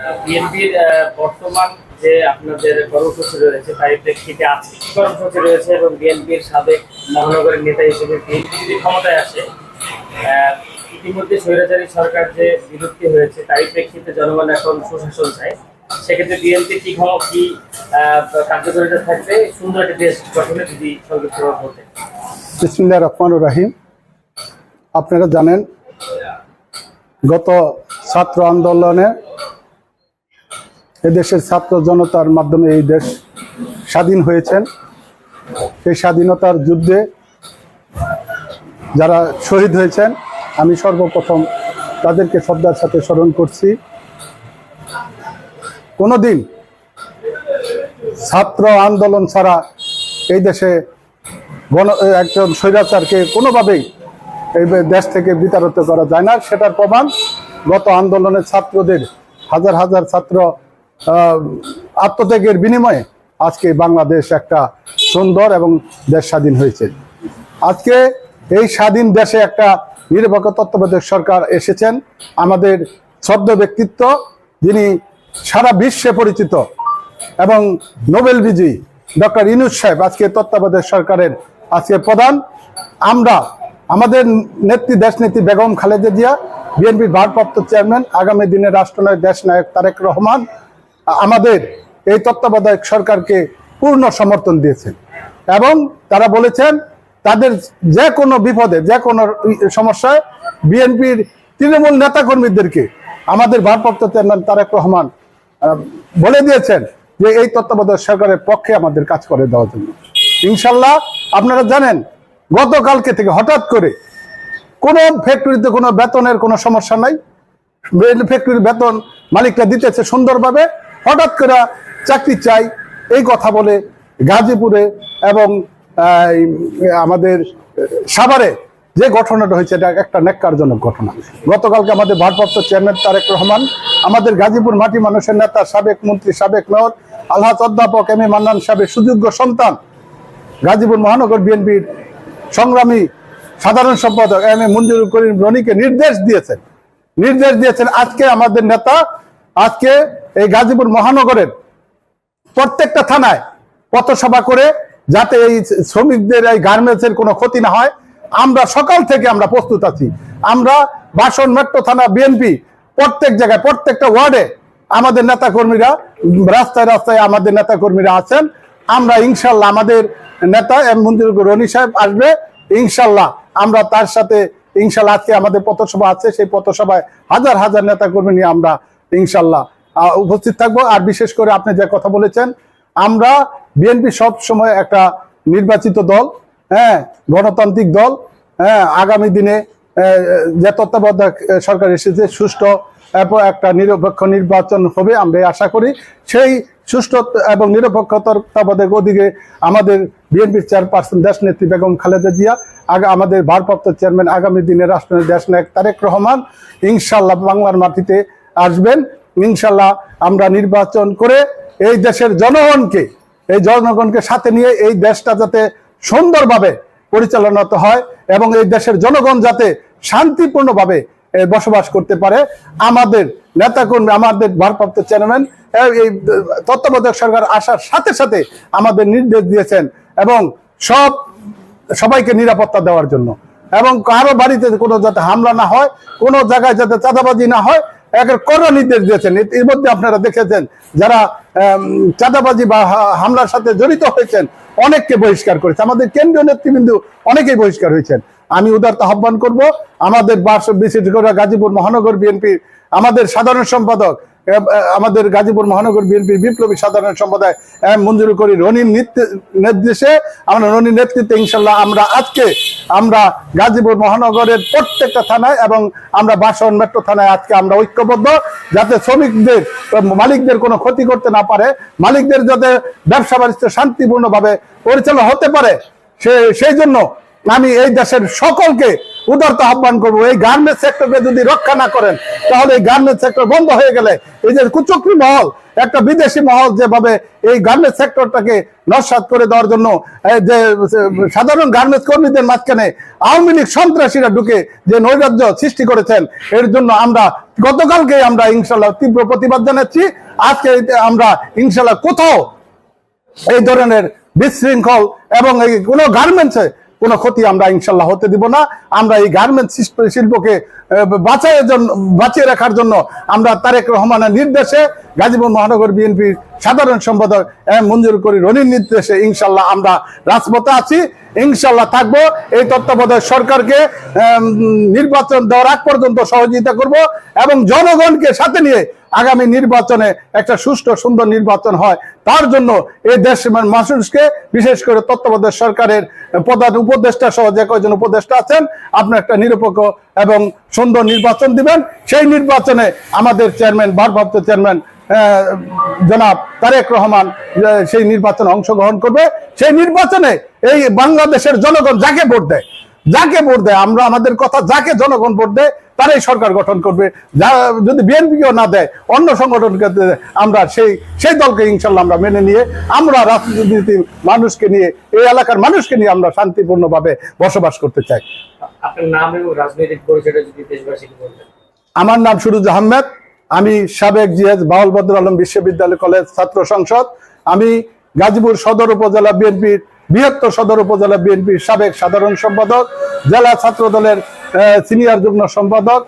বিএনপির বর্তমান যে আপনাদের কর্মসূচি রয়েছে, তার প্রেক্ষিতে আজকে কর্মসূচি রয়েছে এবং বিএনপির সাবেক মহানগরের নেতা হিসেবে বিএনপি যদি ক্ষমতায় আসে? ইতিমধ্যে স্বৈরাচারী সরকার যে বিলুপ্তি হয়েছে, তারই প্রেক্ষিতে জনগণ এখন সুশাসন চায়। সেক্ষেত্রে বিএনপি কি কি কার্যকারিতা থাকবে? সুন্দর একটা দেশ গঠনে যদি সংযুক্ত হতে। বিসমুল্লাহ রহমান রাহিম। আপনারা জানেন, গত ছাত্র আন্দোলনে এদেশের ছাত্র জনতার মাধ্যমে এই দেশ স্বাধীন হয়েছেন। এই স্বাধীনতার যুদ্ধে যারা শহীদ হয়েছেন, আমি সর্বপ্রথম তাদেরকে শ্রদ্ধার সাথে স্মরণ করছি। কোনোদিন ছাত্র আন্দোলন ছাড়া এই দেশে গণ, একজন স্বৈরাচারকে কোনোভাবেই এই দেশ থেকে বিতাড়িত করা যায় না। সেটার প্রমাণ গত আন্দোলনের ছাত্রদের, হাজার হাজার ছাত্র আত্মত্যাগের বিনিময়ে আজকে বাংলাদেশ একটা সুন্দর এবং দেশ স্বাধীন হয়েছে। আজকে এই স্বাধীন দেশে একটা নিরপেক্ষ তত্ত্বাবধায়ক সরকার এসেছেন। আমাদের শ্রদ্ধ ব্যক্তিত্ব, যিনি সারা বিশ্বে পরিচিত এবং নোবেল বিজয়ী ডক্টর ইনুস সাহেব আজকে তত্ত্বাবধায়ক সরকারের আজকে প্রধান। আমরা আমাদের নেত্রী দেশনেত্রী বেগম খালেদা জিয়া, বিএনপির ভারপ্রাপ্ত চেয়ারম্যান, আগামী দিনে রাষ্ট্রনায়ক, দেশনায়ক তারেক রহমান আমাদের এই তত্ত্বাবধায়ক সরকারকে পূর্ণ সমর্থন দিয়েছেন। এবং তারা বলেছেন, তাদের যে কোনো বিপদে যে কোনো সমস্যায় বিএনপির তৃণমূল নেতাকর্মীদেরকে আমাদের ভারপ্রাপ্ত চেয়ারম্যান তারেক রহমান বলে দিয়েছেন যে এই তত্ত্বাবধায়ক সরকারের পক্ষে আমাদের কাজ করে দেওয়ার জন্য। ইনশাল্লাহ আপনারা জানেন, গতকালকে থেকে হঠাৎ করে কোনো ফ্যাক্টরিতে কোনো বেতনের কোনো সমস্যা নাই। ফ্যাক্টরির বেতন মালিকরা দিতেছে সুন্দরভাবে। হঠাৎ করে চাকরি চাই, এই কথা বলে গাজীপুরে এবং আমাদের সাভারে যে ঘটনাটা হয়েছে, এটা একটা নেককারজনক ঘটনা। গতকালকে আমাদের ভারপ্রাপ্ত চেয়ারম্যান তারেক রহমান, আমাদের গাজীপুর মাটি মানুষের নেতা সাবেক মন্ত্রী সাবেক মেয়র, আলহাজ অধ্যাপক এম এ মান্নান সাহেবের সুযোগ্য সন্তান, গাজীপুর মহানগর বিএনপির সংগ্রামী সাধারণ সম্পাদক এম এ মঞ্জুর করিম রনিকে নির্দেশ দিয়েছেন। নির্দেশ দিয়েছেন, আজকে আমাদের নেতা, আজকে এই গাজীপুর মহানগরের প্রত্যেকটা থানায় পথসভা করে যাতে এই শ্রমিকদের, এই গার্মেন্টসের কোনো ক্ষতি না হয়। আমরা সকাল থেকে আমরা প্রস্তুত আছি। আমরা বাসন মেট্রো থানা বিএনপি প্রত্যেক জায়গায়, প্রত্যেকটা ওয়ার্ডে আমাদের নেতা কর্মীরা রাস্তায় রাস্তায় আমাদের নেতা কর্মীরা আছেন। আমরা ইনশাল্লাহ আমাদের নেতা এম মঞ্জুর রনি সাহেব আসবে। ইনশাল্লাহ আমরা তার সাথে ইনশাল্লাহ আজকে আমাদের পথসভা আছে। সেই পথসভায় হাজার হাজার নেতা কর্মী নিয়ে আমরা ইনশাল্লাহ উপস্থিত থাকব। আর বিশেষ করে আপনি যে কথা বলেছেন, আমরা বিএনপি সব সময় একটা নির্বাচিত দল হ্যাঁ গণতান্ত্রিক দল হ্যাঁ আগামী দিনে যে তত্ত্বাবধায়ক সরকার এসেছে, সুষ্ঠু এবং একটা নিরপেক্ষ নির্বাচন হবে, আমরা আশা করি। সেই সুষ্ঠু এবং নিরপেক্ষ তত্ত্বাবধায়ক ওদিকে আমাদের বিএনপির চেয়ারপারসন দেশ নেত্রী বেগম খালেদা জিয়া, আগা, আমাদের ভারপ্রাপ্ত চেয়ারম্যান আগামী দিনে রাষ্ট্রীয় দেশ নায়ক তারেক রহমান ইনশাল্লাহ বাংলার মাটিতে আসবেন। ইনশাল্লাহ আমরা নির্বাচন করে এই দেশের জনগণকে, এই জনগণকে সাথে নিয়ে এই দেশটা যাতে সুন্দরভাবে পরিচালনা হয় এবং এই দেশের জনগণ যাতে শান্তিপূর্ণভাবে বসবাস করতে পারে। আমাদের নেতাকর্মী, আমাদের ভারপ্রাপ্ত চেয়ারম্যান এই তত্ত্বাবধায়ক সরকার আসার সাথে সাথে আমাদের নির্দেশ দিয়েছেন এবং সব, সবাইকে নিরাপত্তা দেওয়ার জন্য। এবং কারও বাড়িতে কোনো যাতে হামলা না হয়, কোনো জায়গায় যাতে চাঁদাবাজি না হয় একের কড়া নির্দেশ দিয়েছেন। এর- মধ্যে আপনারা দেখেছেন যারা চাঁদাবাজি বা হামলার সাথে জড়িত হয়েছেন, অনেককে বহিষ্কার করেছে। আমাদের কেন্দ্রীয় নেতৃবৃন্দ অনেকেই বহিষ্কার হয়েছেন। আমি উদারতা আহ্বান করব, আমাদের বাস- বিশেষ করে গাজীপুর মহানগর বিএনপির আমাদের সাধারণ সম্পাদক আমাদের গাজীপুর মহানগর বিএনপির বিপ্লবী সাধারণ সম্প্রদায় এম মঞ্জুর করি রনির নির্দেশে আমরা রনির নেতৃত্বে ইনশাল্লাহ আমরা আজকে আমরা গাজীপুর মহানগরের প্রত্যেকটা থানায় এবং আমরা বাসন মেট্রো থানায় আজকে আমরা ঐক্যবদ্ধ যাতে শ্রমিকদের মালিকদের কোনো ক্ষতি করতে না পারে, মালিকদের যাতে ব্যবসা বাণিজ্য শান্তিপূর্ণভাবে পরিচালনা হতে পারে, সে, সেই জন্য আমি এই দেশের সকলকে উদারতা আহ্বান করব, এই গার্মেন্টস সেক্টরকে যদি রক্ষা না করেন, তাহলে এই গার্মেন্টস সেক্টর বন্ধ হয়ে গেলে এই যে কুচক্রি মহল, একটা বিদেশি মহল যেভাবে এই গার্মেন্টস সেক্টরটাকে নস্বাত করে দেওয়ার জন্য যে সাধারণ গার্মেন্টস কর্মীদের মাঝখানে আওয়ামী লীগ সন্ত্রাসীরা ঢুকে যে নৈরাজ্য সৃষ্টি করেছেন, এর জন্য আমরা গতকালকে আমরা ইনশাল্লাহ তীব্র প্রতিবাদ জানাচ্ছি, আজকে আমরা ইনশাল্লাহ কোথাও এই ধরনের বিশৃঙ্খল এবং এই কোনো গার্মেন্টসে কোনো ক্ষতি আমরা ইনশাল্লাহ হতে দিব না। আমরা এই গার্মেন্টস শিল্পকে বাঁচায় জন্য বাঁচিয়ে রাখার জন্য আমরা তারেক রহমানের নির্দেশে গাজীপুর মহানগর বিএনপির সাধারণ সম্পাদক এম মঞ্জুর করি রনির নির্দেশে ইনশাল্লাহ আমরা রাজপথে আছি। ইনশাল্লাহ থাকব। এই তত্ত্বাবধায়ক সরকারকে নির্বাচন দেওয়ার আগ পর্যন্ত সহযোগিতা করব এবং জনগণকে সাথে নিয়ে আগামী নির্বাচনে একটা সুষ্ঠু, সুন্দর নির্বাচন হয়। তার জন্য এই দেশ মানুষকে, বিশেষ করে তত্ত্বাবধায়ক সরকারের প্রধান উপদেষ্টা সহ যে কয়জন উপদেষ্টা আছেন আপনি একটা নিরপেক্ষ এবং সুন্দর নির্বাচন দিবেন। সেই নির্বাচনে আমাদের চেয়ারম্যান, ভারপ্রাপ্ত চেয়ারম্যান জনাব তারেক রহমান সেই নির্বাচনে অংশগ্রহণ করবে। সেই নির্বাচনে এই বাংলাদেশের জনগণ যাকে ভোট দেয় যাকে ভোট দেয় আমরা আমাদের কথা যাকে জনগণ ভোট দেয় তারাই সরকার গঠন করবে। যা যদি বিএনপিকেও না দেয় অন্য সংগঠনকে আমরা সেই সেই দলকে ইনশাল্লাহ আমরা মেনে নিয়ে আমরা রাজনীতি মানুষকে নিয়ে এই এলাকার মানুষকে নিয়ে আমরা শান্তিপূর্ণভাবে বসবাস করতে চাই। আপনার নাম এবং রাজনৈতিক পরিচয়টা যদি দেশবাসীকে বলতেন। আমার নাম সুরুজ আহমেদ আমি সাবেক জিএস বাউল বদর আলম বিশ্ববিদ্যালয় কলেজ ছাত্র সংসদ, আমি গাজীপুর সদর উপজেলা বিএনপির বৃহত্তর সদর উপজেলা বিএনপির সাবেক সাধারণ সম্পাদক, জেলা ছাত্র দলের সিনিয়র যুগ্ম সম্পাদক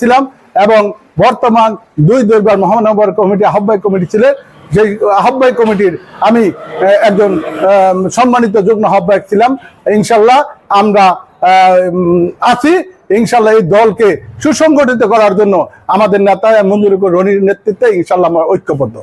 ছিলাম এবং বর্তমান দুই দুইবার মহানগর কমিটি, আহ্বায়ক কমিটি ছিলেন সেই আহ্বায়ক কমিটির আমি একজন সম্মানিত যুগ্ম আহ্বায়ক ছিলাম। ইনশাল্লাহ আমরা আছি। ইনশাল্লাহ এই দলকে সুসংগঠিত করার জন্য আমাদের নেতা মঞ্জুর রনির নেতৃত্বে ইনশাল্লাহ আমরা ঐক্যবদ্ধ।